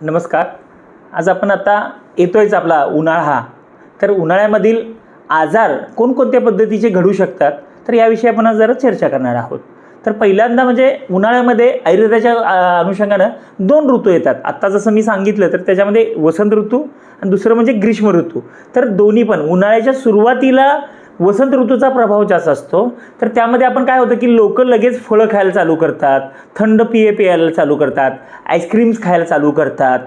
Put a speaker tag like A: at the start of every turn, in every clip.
A: नमस्कार. आज आपण आता येतोयच आपला उन्हाळा. हा तर उन्हाळ्यामधील आजार कोणकोणत्या पद्धतीचे घडू शकतात? तर याविषयी आपण आज जरा चर्चा करणार आहोत. तर पहिल्यांदा म्हणजे उन्हाळ्यामध्ये आयुर्वेदाच्या अनुषंगानं दोन ऋतू येतात. आत्ता जसं मी सांगितलं तर त्याच्यामध्ये वसंत ऋतू आणि दुसरं म्हणजे ग्रीष्म ऋतू. तर दोन्ही पण उन्हाळ्याच्या सुरुवातीला वसंत ऋतूचा प्रभाव जास्त असतो. तर त्यामध्ये आपण काय होतं की लोक लगेच फळं खायला चालू करतात थंड पिये प्यायला चालू करतात आईस्क्रीम्स खायला चालू करतात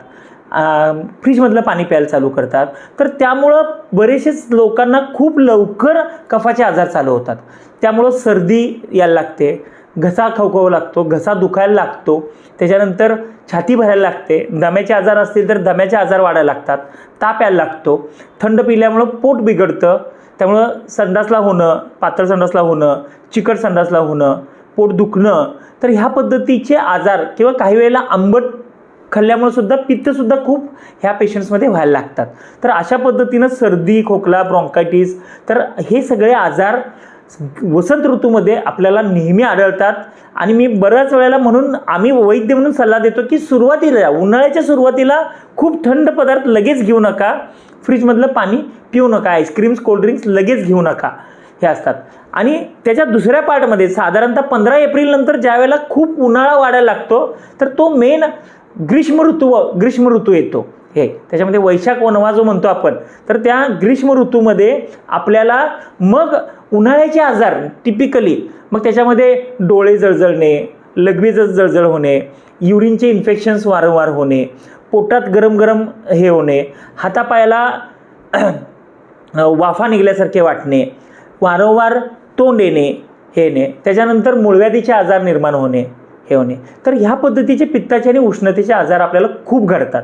A: फ्रीजमधलं पाणी प्यायला चालू करतात. तर त्यामुळं बरेचसेच लोकांना खूप लवकर कफाचे आजार चालू होतात. त्यामुळं सर्दी यायला लागते घसा खवखवा लागतो घसा दुखायला लागतो. त्याच्यानंतर छाती भरायला लागते. दम्याचे आजार असतील तर दम्याचे आजार वाढायला लागतात. ताप यायला लागतो. थंड पिल्यामुळं पोट बिघडतं. त्यामुळं संडासला होणं पातळ संडासला होणं चिकट संडासला होणं पोट दुखणं तर ह्या पद्धतीचे आजार किंवा काही वेळेला आंबट खाल्ल्यामुळे सुद्धा पित्तसुद्धा खूप ह्या पेशंट्समध्ये व्हायला लागतात. तर अशा पद्धतीनं सर्दी खोकला ब्रॉन्कायटिस तर हे सगळे आजार वसंत ऋतूमध्ये आपल्याला नेहमी आढळतात. आणि मी बऱ्याच वेळेला म्हणून आम्ही वैद्य म्हणून सल्ला देतो की सुरुवातीला उन्हाळ्याच्या सुरुवातीला खूप थंड पदार्थ लगेच घेऊ नका. फ्रीजमधलं पाणी पिऊ नका आईस्क्रीम्स कोल्ड्रिंक्स लगेच घेऊ नका हे असतात. आणि त्याच्या दुसऱ्या पार्टमध्ये साधारणतः पंधरा एप्रिलनंतर ज्या वेळेला खूप उन्हाळा वाढायला लागतो तर तो मेन ग्रीष्म ऋतू ग्रीष्म ऋतू येतो. हे त्याच्यामध्ये वैशाख वनवा जो म्हणतो आपण तर त्या ग्रीष्म ऋतूमध्ये आपल्याला मग उन्हाळ्याचे आजार टिपिकली मग त्याच्यामध्ये डोळे जळजळणे लघवीच जळजळ होणे युरिनचे इन्फेक्शन्स वारंवार होणे पोटात गरम गरम हे होणे हातापायाला वाफा निघल्यासारखे वाटणे वारंवार तोंड येणे हे येणे त्याच्यानंतर मूळव्याधीचे आजार निर्माण होणे हे होणे. तर ह्या पद्धतीचे पित्ताचे आणि उष्णतेचे आजार आपल्याला खूप घडतात.